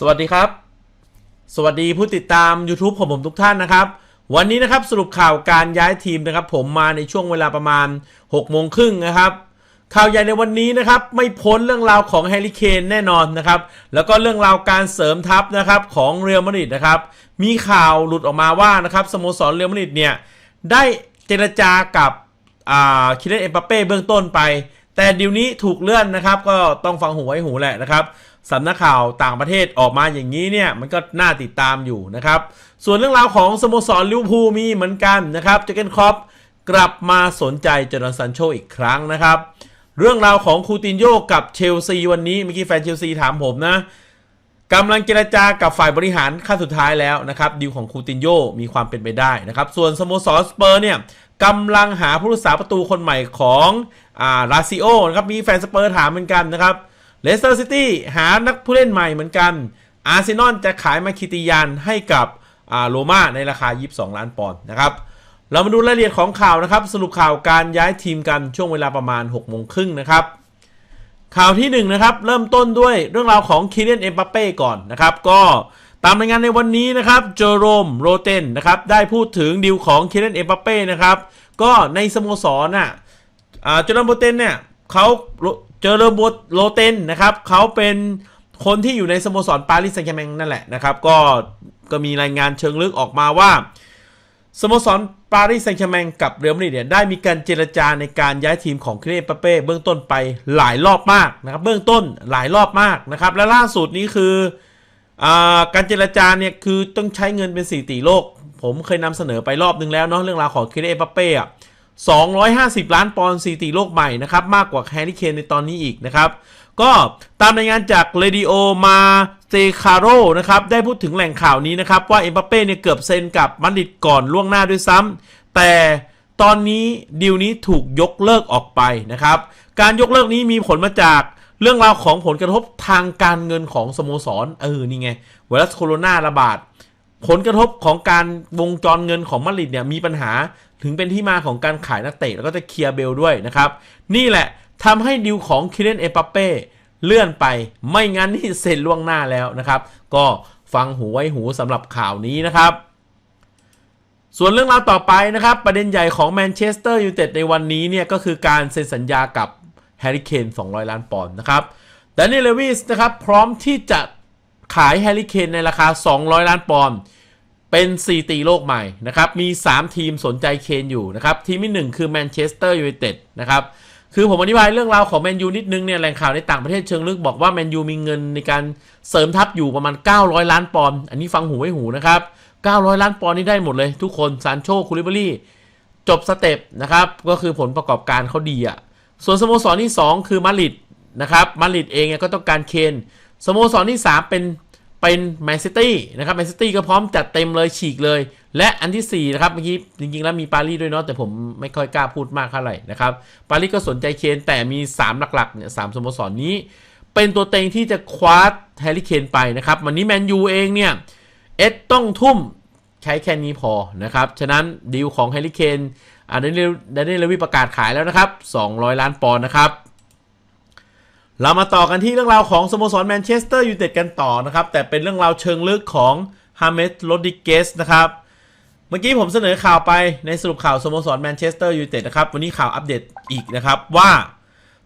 สวัสดีครับ สวัสดีผู้ติดตาม YouTube ของผมทุกท่านนะครับ วันนี้นะครับสรุปข่าวการย้ายทีมนะครับ ผมมาในช่วงเวลาประมาณ6โมงครึ่งนะครับ ข่าวใหญ่ในวันนี้นะครับ ไม่พ้นเรื่องราวของแฮร์รี่เคนแน่นอนนะครับ แล้วก็เรื่องราวการเสริมทัพนะครับของเรอัลมาดริดนะครับ มีข่าวหลุดออกมาว่านะครับสโมสรเรอัลมาดริดเนี่ยได้เจรจากับอ่าคิเลนเอ็มบัปเป้เบื้องต้นไป แต่ดีลนี้ถูกเลื่อนนะครับ ก็ต้องฟังหูไว้หูแหละนะครับ สำนักข่าวต่างประเทศออกมาอย่างนี้เนี่ยมันก็น่าติดตามอยู่นะครับ ส่วนเรื่องราวของสโมสรลิเวอร์พูลมีเหมือนกันนะครับเจเกนครอปกลับมาสนใจจอร์แดนซันโชอีกครั้งนะครับ เรื่องราวของคูตินโยกับเชลซีวันนี้เมื่อกี้แฟนเชลซีถามผมนะกำลังเจรจากับฝ่ายบริหารขั้นสุดท้ายแล้วนะครับดีลของคูตินโยมีความเป็นไปได้นะครับ ส่วนสโมสรสเปอร์เนี่ยกำลังหาผู้รักษาประตูคนใหม่ของอาลาซิโอนะครับมีแฟนสเปอร์ถามเหมือนกันนะครับ เลสเตอร์ซิตี้หานักผู้เล่นใหม่เหมือนกัน อาร์เซนอลจะขายมาคิติยานให้กับอ่าโรม่าในราคา 22 ล้านปอนด์นะครับ เรามาดูรายละเอียดของข่าวนะครับ สรุปข่าวการย้ายทีมกันช่วงเวลาประมาณ6โมงครึ่งนะครับ ข่าวที่1นนะครับ เริ่มต้นด้วยเรื่องราวของคิเลียนเอ็มบัปเป้ก่อนนะครับ ก็ตามรายงานในวันนี้นะครับ เจอโรมโรเตนนะครับ ได้พูดถึงดีลของคิเลียนเอ็มบัปเป้นะครับ ก็ในสโมสรน่ะเจอโรมโรเตนเนี่ยเขา เจอโรมโรเตนนะครับเขาเป็นคนที่อยู่ในสโมสรปารีสแซงต์แชร์แมงนั่นแหละนะครับ ก็ก็มีรายงานเชิงลึกออกมาว่าสโมสรปารีสแซงต์แชร์แมงกับเรอัลมาดริดเนี่ยได้มีการเจรจาในการย้ายทีมของคริเลนเปเป้เบื้องต้นไปหลายรอบมากนะครับ เบื้องต้นหลายรอบมากนะครับ และล่าสุดนี้คืออการเจรจาเนี่ยคือต้องใช้เงินเป็นสี่ตีโลก ผมเคยนำเสนอไปรอบนึงแล้วเนาะเรื่องราวของคริเลนเปเป้อะ 250 ล้านปอนด์สี่ตีโลกใหม่นะครับ มากกว่าแฮร์รี่เคนในตอนนี้อีกนะครับ ก็ตามรายงานจากเรดิโอมาเซคาโรนะครับ ได้พูดถึงแหล่งข่าวนี้นะครับ ว่าเอ็มบัปเป้เนี่ยเกือบเซ็นกับมาดริดก่อนล่วงหน้าด้วยซ้ำแต่ตอนนี้ดีลนี้ถูกยกเลิกออกไปนะครับ การยกเลิกนี้มีผลมาจากเรื่องราวของผลกระทบทางการเงินของสโมสร เออ นี่ไงไวรัสโคโรนาระบาด ผลกระทบของการวงจรเงินของมาดริดเนี่ยมีปัญหา ถึงเป็นที่มาของการขายนักเตะแล้วก็จะเคลียร์เบลด้วยนะครับ นี่แหละทำให้ดิวของคิเลนเอปัปเป้เลื่อนไปไม่งั้นนี่เซ็นล่วงหน้าแล้วนะครับ ก็ฟังหูไว้หูสำหรับข่าวนี้นะครับ ส่วนเรื่องราวต่อไปนะครับ ประเด็นใหญ่ของแมนเชสเตอร์ยูไนเต็ดในวันนี้เนี่ยก็คือการเซ็นสัญญากับแฮร์รี่เคน200 ล้านปอนด์นะครับแดนนี่เลวิสนะครับพร้อมที่จะขายแฮร์รี่เคนในราคา 200 ล้านปอนด์ เป็น4ตีโลกใหม่นะครับมี 3 ทีมสนใจเคนอยู่นะครับทีมที่ 1 คือแมนเชสเตอร์ยูไนเต็ดนะครับคือผมอธิบายเรื่องราวของแมนยูนิดนึงเนี่ยแหล่งข่าวในต่างประเทศเชิงลึกบอกว่าแมนยูมีเงินในการเสริมทัพอยู่ประมาณ 900 ล้านปอนด์อันนี้ฟังหูไว้หูนะครับ 900 ล้านปอนด์นี่ได้หมดเลยทุกคนซานโชคูลิบารีจบสเต็ปนะครับก็คือผลประกอบการเขาดีอะ่ะส่วนสโมสรที่ 2 คือมาริดนะครับมาริดเองก็ต้องการเคนสโมสรที่ 3 เป็น เป็นแมนซิตี้นะครับแมนซิตี้ก็พร้อมจัดเต็มเลยฉีกเลย และอันที่4นะครับเมื่อกี้จริงๆ แล้วมีปารีสด้วยเนาะแต่ผมไม่ค่อยกล้าพูดมากเท่าไหร่นะครับปารีสก็สนใจเคนแต่มี 3 หลักๆเนี่ยสามสโมสรนนี้ เป็นตัวเต็งที่จะคว้าแฮร์รี่เคนไปนะครับวันนี้แมนยูเองเนี่ยเอ็ดต้องทุ่มใช้แค่นี้พอนะครับฉะนั้นดีลของแฮร์รี่เคนอ่าเดนเนลเลวีประกาศขายแล้วนะครับ 200 ล้านปอนด์นะครับ เรามาต่อกันที่เรื่องราวของสโมสรแมนเชสเตอร์ยูไนเต็ดกันต่อนะครับ แต่เป็นเรื่องราวเชิงลึกของฮาเมสโรดิเกสนะครับ เมื่อกี้ผมเสนอข่าวไปในสรุปข่าวสโมสรแมนเชสเตอร์ยูไนเต็ดนะครับ วันนี้ข่าวอัปเดตอีกนะครับว่า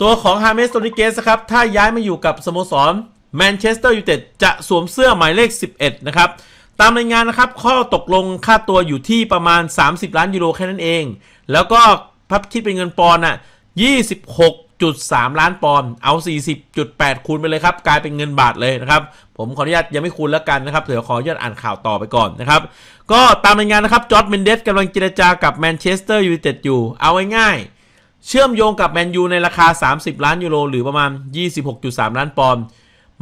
ตัวของฮาเมสโรดิเกสครับ ถ้าย้ายมาอยู่กับสโมสรแมนเชสเตอร์ยูไนเต็ดจะสวมเสื้อหมายเลข 11 นะครับ ตามรายงานนะครับ ข้อตกลงค่าตัวอยู่ที่ประมาณ 30 ล้านยูโรแค่นั้นเอง แล้วก็พับคิดเป็นเงินปอนด์อะ26.3 ล้านปอนด์เอา 40.8 คูณไปเลยครับ กลายเป็นเงินบาทเลยนะครับ ผมขออนุญาตยังไม่คูณแล้วกันนะครับเดี๋ยวขออนุญาตอ่านข่าวต่อไปก่อนนะครับ ก็ตามรายงานนะครับจอร์ดเมนเดสกำลังเจรจากับแมนเชสเตอร์ยูไนเต็ดอยู่ เอาง่ายๆเชื่อมโยงกับแมนยูในราคา 30 ล้านยูโรหรือประมาณ 26.3 ล้านปอนด์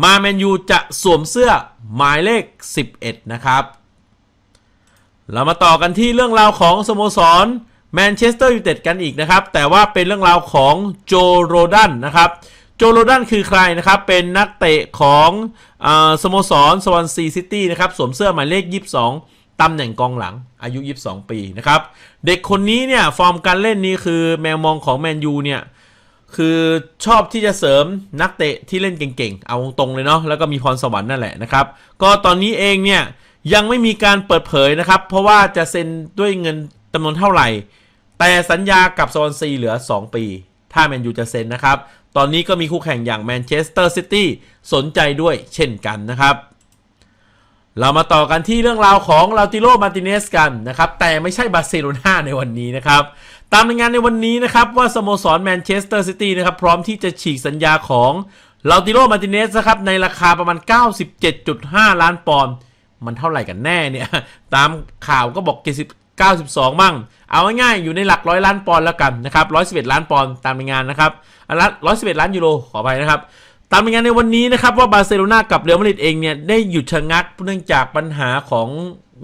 มาแมนยูจะสวมเสื้อหมายเลข 11 นะครับ เรามาต่อกันที่เรื่องราวของสโมสร แมนเชสเตอร์ยูไนเต็ดกันอีกนะครับ แต่ว่าเป็นเรื่องราวของโจโรดันนะครับโจโรดันคือใครนะครับ เป็นนักเตะของอสโมสรสวอนซีซิตี้นะครับ สวมเสื้อหมายเลข 22 ตำแหน่งกองหลังอายุ 22 ปีนะครับ เด็กคนนี้เนี่ย ฟอร์มการเล่นนี้คือแมวมองของแมนยูเนี่ย คือชอบที่จะเสริมนักเตะที่เล่นเก่งๆ เอาตรงๆเลยเนาะแล้วก็มีพรสวรรค์นั่นแหละนะครับ ก็ตอนนี้เองเนี่ยยังไม่มีการเปิดเผยนะครับ เพราะว่าจะเซ็นด้วยเงินจำนวนเท่าไหร่ แต่สัญญากับสวอนซีเหลือ 2 ปี ถ้าแมนยูจะเซ็นนะครับ ตอนนี้ก็มีคู่แข่งอย่างแมนเชสเตอร์ซิตี้สนใจด้วยเช่นกันนะครับ เรามาต่อกันที่เรื่องราวของลาติโรมาติเนสกันนะครับ แต่ไม่ใช่บาร์เซโลนาในวันนี้นะครับตามรายงานในวันนี้นะครับว่าสโมสรแมนเชสเตอร์ซิตี้นะครับพร้อมที่จะฉีกสัญญาของลาติโรมาติเนสนะครับในราคาประมาณ 97.5 ล้านปอนด์มันเท่าไหร่กันแน่เนี่ย ตามข่าวก็บอก70 92 มั่ง เอาง่ายๆอยู่ในหลักร้อยล้านปอนด์แล้วกันนะครับ111ล้านปอนด์ตามรายงานนะครับอันละ111ล้านยูโรขอไปนะครับตามรายงานในวันนี้นะครับว่าบาร์เซโลนากับเรอัลมาดริดเองเนี่ยได้หยุดชะงักเนื่องจากปัญหาของ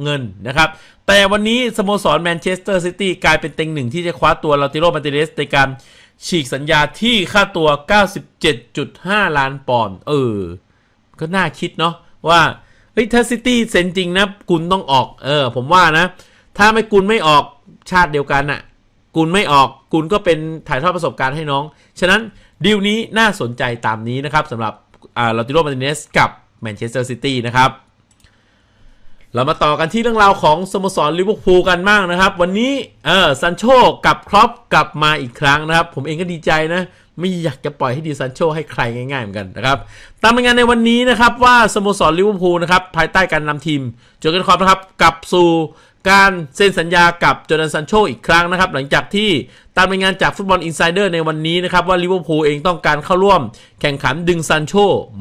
เงินนะครับแต่วันนี้สโมสรแมนเชสเตอร์ซิตี้กลายเป็นเต็งหนึ่งที่จะคว้าตัวลาติโรมาติเนสในการฉีกสัญญาที่ค่าตัว 97.5 ล้านปอนด์เออ ก็น่าคิดเนาะว่าเฮ้ยถ้าซิตี้เซ็นจริงนะกุลต้องออก เออ ผมว่านะ ถ้าไม่กุลไม่ออก ชาติเดียวกันอะ่ะกุลไม่ออกกุลก็เป็นถ่ายทอดประสบการณ์ให้น้อง ฉะนั้นดีลนี้น่าสนใจตามนี้นะครับสำหรับลาติโรมาติเนสกับแมนเชสเตอร์ซิตี้นะครับเรามาต่อกันที่เรื่องราวของสโมสรลิเวอร์พูลกันบ้างนะครับ วันนี้เออซันโชกับครอปกลับมาอีกครั้งนะครับ ผมเองก็ดีใจนะ ไม่อยากจะปล่อยให้ดีซันโชให้ใครง่ายๆเหมือนกันนะครับ ตามรายงานในวันนี้นะครับว่าสโมสรลิเวอร์พูลนะครับภายใต้การนำทีมโจเกนครอปนะครับกลับสู่ การเซ็นสัญญากับโจนาธานซันโชอีกครั้งนะครับ หลังจากที่ตามรายงานจากฟุตบอลอินไซเดอร์ในวันนี้นะครับ ว่าลิเวอร์พูลเองต้องการเข้าร่วม แข่งขันดึงซันโช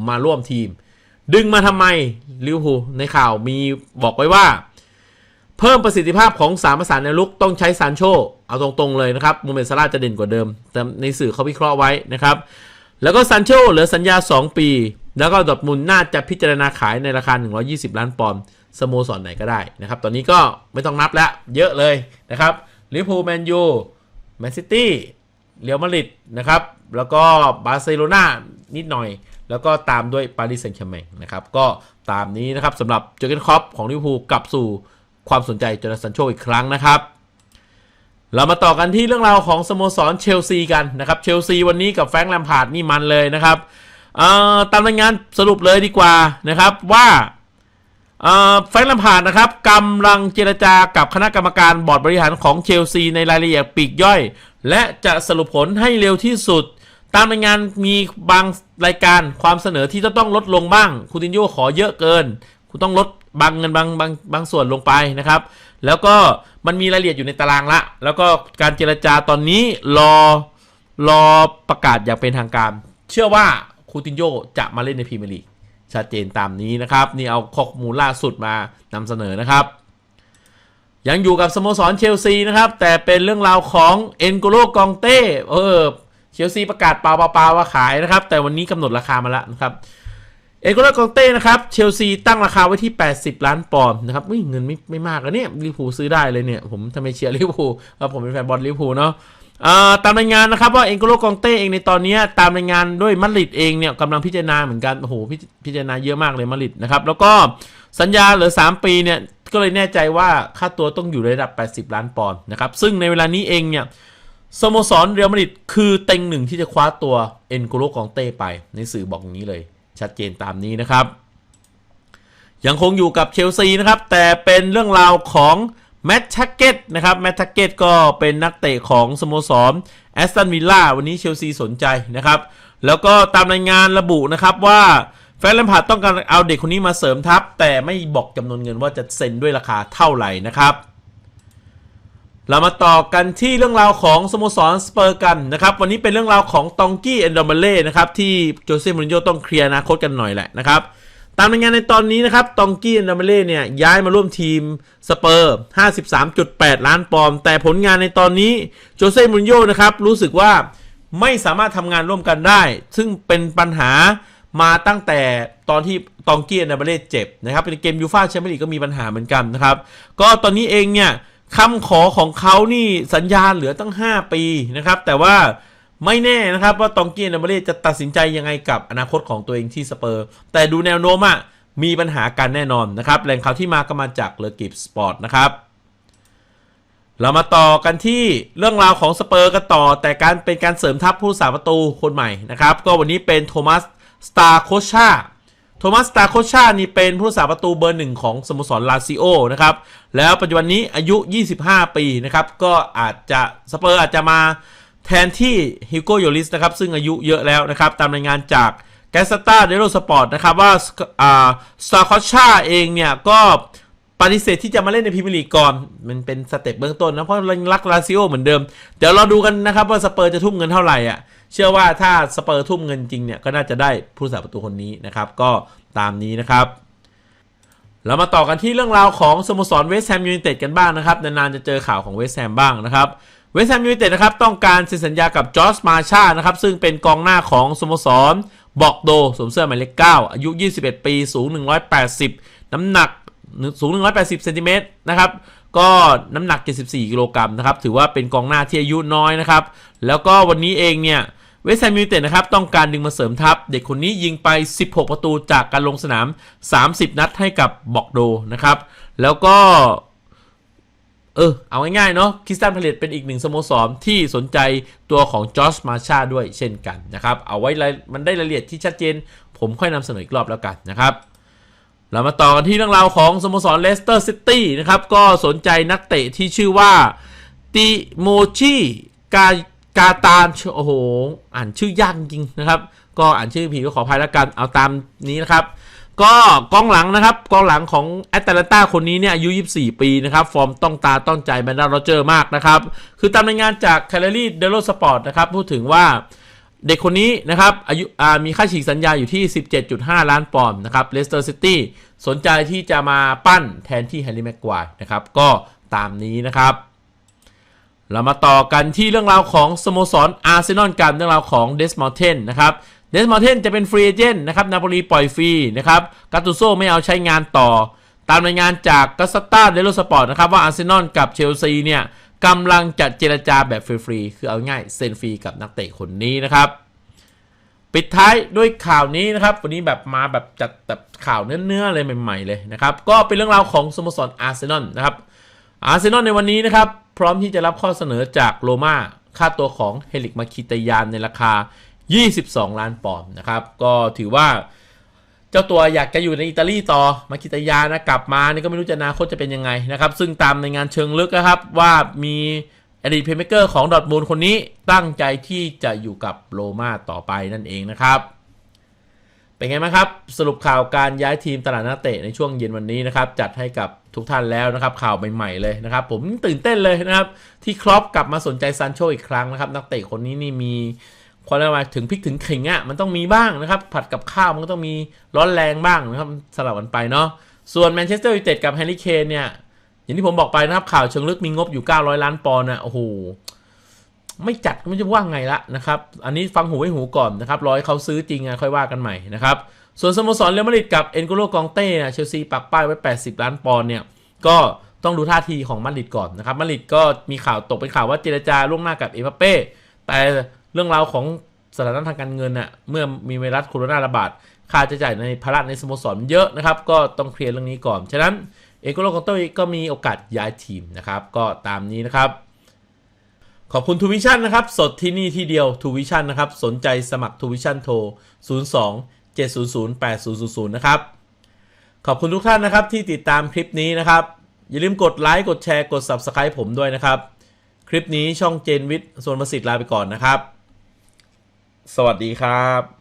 มาร่วมทีม ดึงมาทำไมลิเวอร์พูลในข่าวมีบอกไว้ว่า เพิ่มประสิทธิภาพของสามประสานในลุกต้องใช้ซานโชเอาตรงๆเลยนะครับโมเมนซาร่าจะเด่นกว่าเดิม แต่ในสื่อเขาวิเคราะห์ไว้นะครับ แล้วก็ซานโชเหลือสัญญา 2 ปี แล้วก็ดอทมุนน่าจะพิจารณาขายในราคา 120 ล้านปอนด์ สโมสรไหนก็ได้นะครับ ตอนนี้ก็ไม่ต้องนับแล้วเยอะเลยนะครับลิเวอร์พูลแมนยูแมนซิตี้เรอัลมาดริดนะครับ แล้วก็บาร์เซโลนานิดหน่อย แล้วก็ตามด้วยปารีสแซงต์แชร์แมงนะครับ ก็ตามนี้นะครับสำหรับเจอร์เกนครอปของลิเวอร์พูลกลับสู่ความสนใจโจนาธานซันโชอีกครั้งนะครับ เรามาต่อกันที่เรื่องราวของสโมสรเชลซีกันนะครับเชลซีวันนี้กับแฟรงค์แลมพาร์ดนี่มันเลยนะครับเอ่อตามรายงานสรุปเลยดีกว่านะครับว่า แฟรงค์ลมพาร์ดนะครับกำลังเจรจากับคณะกรรมการบอร์ดบริหารของเชลซีในรายละเอียดปีกย่อย และจะสรุปผลให้เร็วที่สุด ตามรายงานมีบางรายการความเสนอที่จะต้องลดลงบ้างคูตินโยขอเยอะเกิน คุณต้องลดบางเงินบางบางบางส่วนลงไปนะครับ แล้วก็มันมีรายละเอียดอยู่ในตารางละ แล้วก็การเจรจาตอนนี้รอรอประกาศอย่างเป็นทางการ เชื่อว่าคูตินโยจะมาเล่นในพรีเมียร์ลีก ชัดเจนตามนี้นะครับ นี่เอาข้อมูลล่าสุดมานำเสนอนะครับ ยังอยู่กับสโมสรเชลซีนะครับ แต่เป็นเรื่องราวของเอ็นโกโลกองเต้เออเชลซีประกาศเปล่าๆว่าขายนะครับ แต่วันนี้กำหนดราคามาแล้วนะครับเอโกโลกองเต้นะครับเชลซีตั้งราคาไว้ที่ 80 ล้านปอนด์นะครับเงินไม่ไม่มากแล้วเนี่ยลิเวอร์พูลซื้อได้เลยเนี่ย ผมทำไมเชียร์ลิเวอร์พูลเพราะผมเป็นแฟนบอลลิเวอร์พูลเนาะ ตามรายงานนะครับว่าเอ็นโกโลกองเต้เองในตอนนี้ตามรายงานด้วยมาริดเองเนี่ยกำลังพิจารณาเหมือนกันโอ้โหพิพิจารณาเยอะมากเลยมาริดนะครับแล้วก็สัญญาเหลือ 3 ปีเนี่ยก็เลยแน่ใจว่าค่าตัวต้องอยู่ในระดับ 80 ล้านปอนด์นะครับซึ่งในเวลานี้เองเนี่ยสโมสรเรอัลมาดริดคือเต็งหนึ่งที่จะคว้าตัวเอ็นโกโลกองเต้ไป ในสื่อบอกอย่างนี้เลย ชัดเจนตามนี้นะครับ ยังคงอยู่กับเชลซีนะครับแต่เป็นเรื่องราวของ แมตชักเก็ตนะครับแมตชักเก็ตก็เป็นนักเตะของสโมสรแอสตันวิลล่าวันนี้เชลซีสนใจนะครับ แล้วก็ตามรายงานระบุนะครับว่าแฟนแลมพาร์ดต้องการเอาเด็กคนนี้มาเสริมทัพ แต่ไม่บอกจำนวนเงินว่าจะเซ็นด้วยราคาเท่าไหร่นะครับ เรามาต่อกันที่เรื่องราวของสโมสรสเปอร์กันนะครับ วันนี้เป็นเรื่องราวของตองกี้เอนดอมเบเล่นะครับที่โจเซ่มูรินโญ่ต้องเคลียร์อนาคตกันหน่อยแหละนะครับ ตามรายงานในตอนนี้นะครับ ตองกี้เอนดอมเบเล่เนี่ยย้ายมาร่วมทีมสเปอร์ 53.8 ล้านปอนด์แต่ผลงานในตอนนี้โจเซ่มูรินโญ่นะครับรู้สึกว่าไม่สามารถทำงานร่วมกันได้ ซึ่งเป็นปัญหามาตั้งแต่ตอนที่ตองกี้เอนดอมเบเล่เจ็บนะครับเป็นเกมยูฟ่าแชมเปี้ยนลีกก็มีปัญหาเหมือนกันนะครับ ก็ตอนนี้เองเนี่ยคำขอของเขานี่สัญญาเหลือตั้ง 5 ปีนะครับ แต่ว่า ไม่แน่นะครับว่าตองกียนนาเบเล่จะตัดสินใจยังไงกับอนาคตของตัวเองที่สเปอร์ แต่ดูแนวโน้มอะมีปัญหากันแน่นอนนะครับแหล่งข่าวที่มาก็มาจากเลกิฟสปอร์ตนะครับเรามาต่อกันที่เรื่องราวของสเปอร์กันต่อ แต่การเป็นการเสริมทัพผู้สาประตูคนใหม่นะครับ ก็วันนี้เป็นโทมัสสตาร์โคชาโทมัสสตาร์โคชานี่เป็นผู้สาประตูเบอร์หนึ่งของสโมสรลาซิโอนะครับแล้วปัจจุบันนี้อายุ 25 ปีนะครับก็อาจจะสเปอร์อาจจะมา แทนที่ฮิโกโยลิสนะครับซึ่งอายุเยอะแล้วนะครับ ตามรายงานจากแกสตาเดโรสปอร์ตนะครับว่าอ่าสตาร์โคชาเองเนี่ยก็ปฏิเสธที่จะมาเล่นในพรีเมียร์ลีกก่อน มันเป็นสเต็ปเบื้องต้นนะ เพราะรักลาซิโอเหมือนเดิม เดี๋ยวเราดูกันนะครับว่าสเปอร์จะทุ่มเงินเท่าไหร่อะ เชื่อว่าถ้าสเปอร์ทุ่มเงินจริงเนี่ย ก็น่าจะได้ผู้สาประตูคนนี้นะครับ ก็ตามนี้นะครับ เรามาต่อกันที่เรื่องราวของสโมสรเวสต์แฮมยูไนเต็ดกันบ้างนะครับ นานๆจะเจอข่าวของเวสต์แฮมบ้างนะครับ เวสต์แฮมยูไนเต็ดนะครับต้องการเซ็นสัญญากับจอร์จมาชานะครับซึ่งเป็นกองหน้าของสโมสรบอกโดสวมเสื้อหมายเลข9อายุ 21 ปี สูง 180 น้ำหนักสูง 180เซนติเมตรนะครับก็น้ำหนัก 74 กิโลกรัมนะครับถือว่าเป็นกองหน้าที่อายุน้อยนะครับแล้วก็วันนี้เองเนี่ยเวสต์แฮมยูไนเต็ดนะครับต้องการดึงมาเสริมทัพ เด็กคนนี้ยิงไป 16 ประตูจากการลงสนาม 30 นัดให้กับบอกโดนะครับแล้วก็ เออ เอาง่ายๆเนาะคริสตันพาเลตเป็นอีกหนึ่งสโมสรที่สนใจตัวของจอร์จมาชาด้วยเช่นกันนะครับ เอาไว้มันได้รายละเอียดที่ชัดเจน ผมค่อยนำเสนออีกรอบแล้วกันนะครับ เรามาต่อกันที่เรื่องราวของสโมสรเลสเตอร์ซิตี้นะครับ ก็สนใจนักเตะที่ชื่อว่าติโมชิกากาตานโอ้โห อ่านชื่อยากจริงนะครับ ก็อ่านชื่อผีก็ขออภัยแล้วกัน เอาตามนี้นะครับ ก็กองหลังนะครับกองหลังของแอตแลนตาคนนี้เนี่ยอายุ 24 ปีนะครับ ฟอร์มต้องตาต้องใจแบรนดอนโรเจอร์มากนะครับ คือตามรายงานจากแคลอรี่เดลโลสปอร์ตนะครับ พูดถึงว่าเด็กคนนี้นะครับอายุมีค่าฉีกสัญญาอยู่ที่ 17.5 ล้านปอนด์นะครับเลสเตอร์ซิตี้สนใจที่จะมาปั้นแทนที่แฮร์รี่แม็กควายนะครับ ก็ตามนี้นะครับ เรามาต่อกันที่เรื่องราวของสโมสรอาร์เซนอลกันเรื่องราวของเดสมอลเทนนะครับ เดสมอลเทนจะเป็นฟรีเอเจนต์นะครับนาโปลีปล่อยฟรีนะครับกาตูโซไม่เอาใช้งานต่อ ตามรายงานจากกัสตาเดโลสปอร์ตนะครับว่าอาร์เซนอลกับเชลซีเนี่ยกำลังจะเจรจาแบบฟรีๆคือเอาง่ายเซ็นฟรีกับนักเตะคนนี้นะครับ ปิดท้ายด้วยข่าวนี้นะครับ วันนี้แบบมาแบบจัดแบบข่าวเนื้อๆเลยใหม่ๆเลยนะครับ ก็เป็นเรื่องราวของสโมสรอาร์เซนอลนะครับอาร์เซนอลในวันนี้นะครับ พร้อมที่จะรับข้อเสนอจากโรม่าค่าตัวของเฮลิกมาคิตยานในราคา 22 ล้านปอนด์นะครับ ก็ถือว่าเจ้าตัวอยากจะอยู่ในอิตาลีต่อมาคิตยานะกลับมานี่ก็ไม่รู้จะอนาคตจะเป็นยังไงนะครับ ซึ่งตามในงานเชิงลึกนะครับว่ามีอดีตเพลย์เมเกอร์ของดอทมูลคนนี้ตั้งใจที่จะอยู่กับโรม่าต่อไปนั่นเองนะครับ เป็นไงบ้างครับ สรุปข่าวการย้ายทีมตลาดนักเตะในช่วงเย็นวันนี้นะครับ จัดให้กับทุกท่านแล้วนะครับ ข่าวใหม่ๆเลยนะครับ ผมตื่นเต้นเลยนะครับ ที่ครอปกลับมาสนใจซันโชอีกครั้งนะครับ นักเตะคนนี้นี่มี ความเรียกว่าถึงพริกถึงขิงอะมันต้องมีบ้างนะครับ ผัดกับข้าวมันก็ต้องมีร้อนแรงบ้างนะครับสลับกันไปเนาะส่วนแมนเชสเตอร์ยูไนเต็ดกับแฮร์รี่เคนเนี่ยอย่างที่ผมบอกไปนะครับข่าวเชิงลึกมีงบอยู่ 900 ล้านปอนด์นะโอ้โหไม่จัดก็ไม่จะว่าไงละนะครับ อันนี้ฟังหูไว้หูก่อนนะครับรอให้เขาซื้อจริงอะค่อยว่ากันใหม่นะครับ ส่วนสโมสรเรอัลมาดริดกับเอ็นโกโลกองเต้เชลซีปักป้ายไว้ 80 ล้านปอนด์เนี่ยก็ต้องดูท่าทีของมาดริดก่อนนะครับมาดริดก็มีข่าวตกเป็นข่าวว่าเจรจาล่วงหน้ากับเอ็มบัปเป้แต่ เรื่องราวของสถานะทางการเงินน่ะเมื่อมีไวรัสโคโรนาระบาดค่าใช้จ่ายในภาระในสโมสรเยอะนะครับ ก็ต้องเคลียร์เรื่องนี้ก่อน ฉะนั้นเอโกโลกองเต้ก็มีโอกาสย้ายทีมนะครับ ก็ตามนี้นะครับ ขอบคุณทูวิชั่นนะครับ สดที่นี่ที่เดียวทูวิชั่นนะครับ สนใจสมัครทูวิชั่นโทร 02 700 8000 นะครับ ขอบคุณทุกท่านนะครับที่ติดตามคลิปนี้นะครับ อย่าลืมกดไลค์กดแชร์กด Subscribe ผมด้วยนะครับ คลิปนี้ช่องเจนวิทย์ส่วนประสิทธิ์ลาไปก่อนนะครับ สวัสดีครับ